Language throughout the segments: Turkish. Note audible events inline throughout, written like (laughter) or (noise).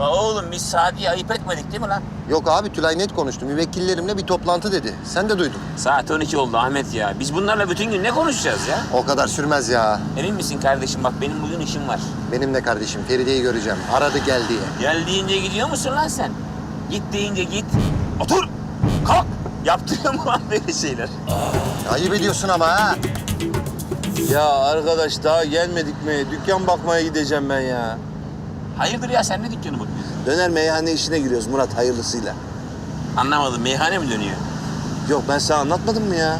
La oğlum biz Sadi'ye ayıp etmedik değil mi lan? Yok abi Tülay net konuştu. Müvekkillerimle bir toplantı dedi. Sen de duydun. Saat 12 oldu Ahmet ya. Biz bunlarla bütün gün ne konuşacağız ya? O kadar sürmez ya. Emin misin kardeşim? Bak benim bugün işim var. Benim de kardeşim Feride'yi göreceğim. Aradı gel diye. Gel deyince gidiyor musun lan sen? Git deyince git. Otur. Kalk. Yaptırıyor mu lan böyle şeyler? Ayıp ediyorsun ama ha. Ya arkadaş daha gelmedik mi? Dükkan bakmaya gideceğim ben ya. Hayırdır ya sen ne dükkanı bakıyorsun? Döner meyhane işine giriyoruz Murat hayırlısıyla. Anlamadım. Meyhane mi dönüyor? Yok ben sana anlatmadım mı ya?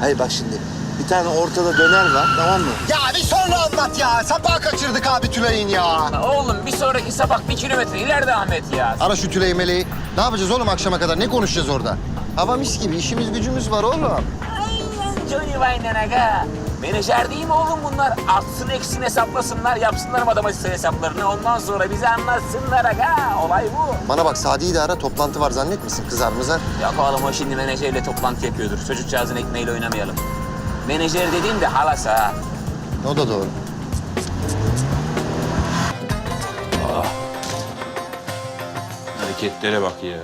Hayır bak şimdi bir tane ortada döner var tamam mı? Ya bir sonra anlat ya. Sapağı kaçırdık abi Tülay'ın ya. Oğlum bir sonraki sabah bir kilometre ileride Ahmet ya. Ara şu Tülay'ı meleği. Ne yapacağız oğlum akşama kadar? Ne konuşacağız orada? Hava mis gibi. işimiz gücümüz var oğlum. Aynen aga. Menajer değil mi oğlum bunlar? Artsın eksin hesaplasınlar, yapsınlar matematik hesaplarını. Ondan sonra bize anlatsınlar aga. Olay bu. Bana bak Sadi'yi de ara. Toplantı var zannetmesin. Kızar mızar. Yok oğlum o şimdi menajerle toplantı yapıyordur. Çocukcağızın ekmeğiyle oynamayalım. Menajer dediğim de halası ha. O da doğru. Hareketlere bak ya.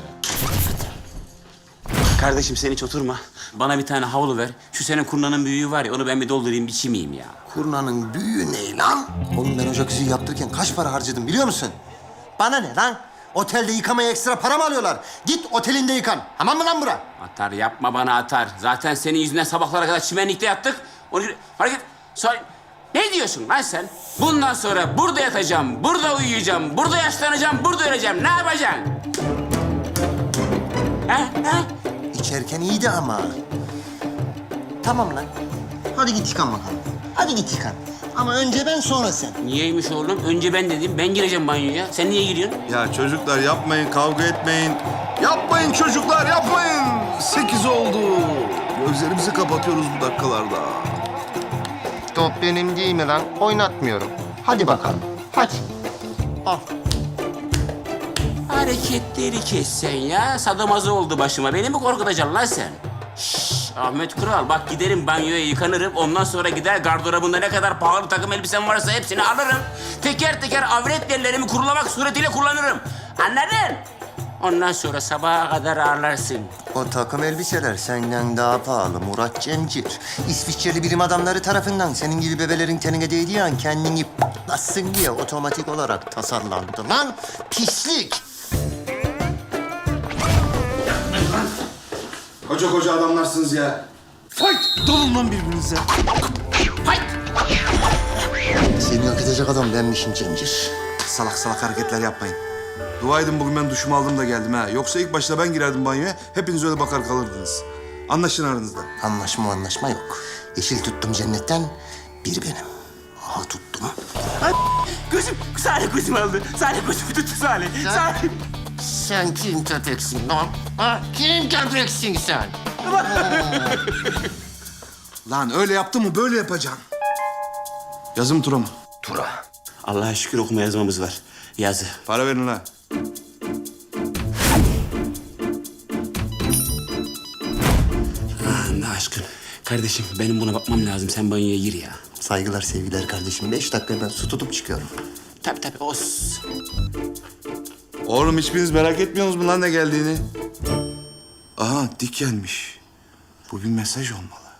Kardeşim sen hiç oturma. Bana bir tane havlu ver. Şu senin kurnanın büyüğü var ya onu ben bir doldurayım biçimeyim ya. Kurnanın büyüğü ne lan? Oğlum ben o jacuzziyi yaptırırken kaç para harcadım biliyor musun? Bana ne lan? Otelde yıkamaya ekstra para mı alıyorlar? Git otelinde yıkan. Tamam mı lan bura? Atar yapma bana atar. Zaten senin yüzünden sabahlara kadar çimenlikte yattık. Onu hareket... Sonra... Ne diyorsun lan sen? Bundan sonra burada yatacağım, burada uyuyacağım, burada yaşlanacağım, burada öleceğim. Ne yapacaksın? Ha? Ha? İçerken iyiydi ama. Tamam lan. Hadi git yıkan bakalım. Hadi git yıkan. Ama önce ben sonra sen. Niyeymiş oğlum? Önce ben dedim. Ben gireceğim banyoya. Sen niye giriyorsun? Ya çocuklar yapmayın, kavga etmeyin. Yapmayın çocuklar, yapmayın. Sekiz oldu. Gözlerimizi kapatıyoruz bu dakikalarda. Top benim değil mi lan? Oynatmıyorum. Hadi bakalım. Hadi. Al. Hareketleri kes sen ya. Sadomazo oldu başıma. Beni mi korkutacaksın lan sen? Şşş, Ahmet Kural bak giderim banyoya yıkanırım. Ondan sonra gider gardırobunda ne kadar pahalı takım elbisem varsa hepsini alırım. Teker teker avret yerlerimi kurulamak suretiyle kullanırım. Anladın? Ondan sonra sabaha kadar ağlarsın. O takım elbiseler senden daha pahalı Murat Cemcir. İsviçreli bilim adamları tarafından senin gibi bebelerin tenine değdiği an kendini patlatsın diye otomatik olarak tasarlandı lan. Pislik. Koca koca adamlarsınız ya. Fight! Dalın lan birbirinize. Seni yok edecek adam benmişim Cemcir. Salak salak hareketler yapmayın. Dua edin bugün ben duşumu aldım da geldim ha. Yoksa ilk başta ben girerdim banyoya, hepiniz öyle bakar kalırdınız. Anlaşın aranızda. Anlaşma anlaşma yok. Yeşil tuttum cennetten, bir benim. Aha tuttum. Gözüm, Salih gözüm aldı. Salih gözümü tuttu Salih. Salih. Sen kim köpeksin lan? Ha? Kim köpeksin sen? (laughs) Lan öyle yaptın mı böyle yapacaksın. Yazı mı tura mı? Tura. Allah'a şükür okuma yazmamız var. Yazı. Para verin lan. Allah aşkına. Kardeşim benim buna bakmam lazım. Sen banyoya gir ya. Saygılar sevgiler kardeşim. Beş dakika hemen su tutup çıkıyorum. Tabii tabii os. Oğlum hiçbiriniz merak etmiyorsunuz mu lan ne geldiğini? Aha dik gelmiş. Bu bir mesaj olmalı.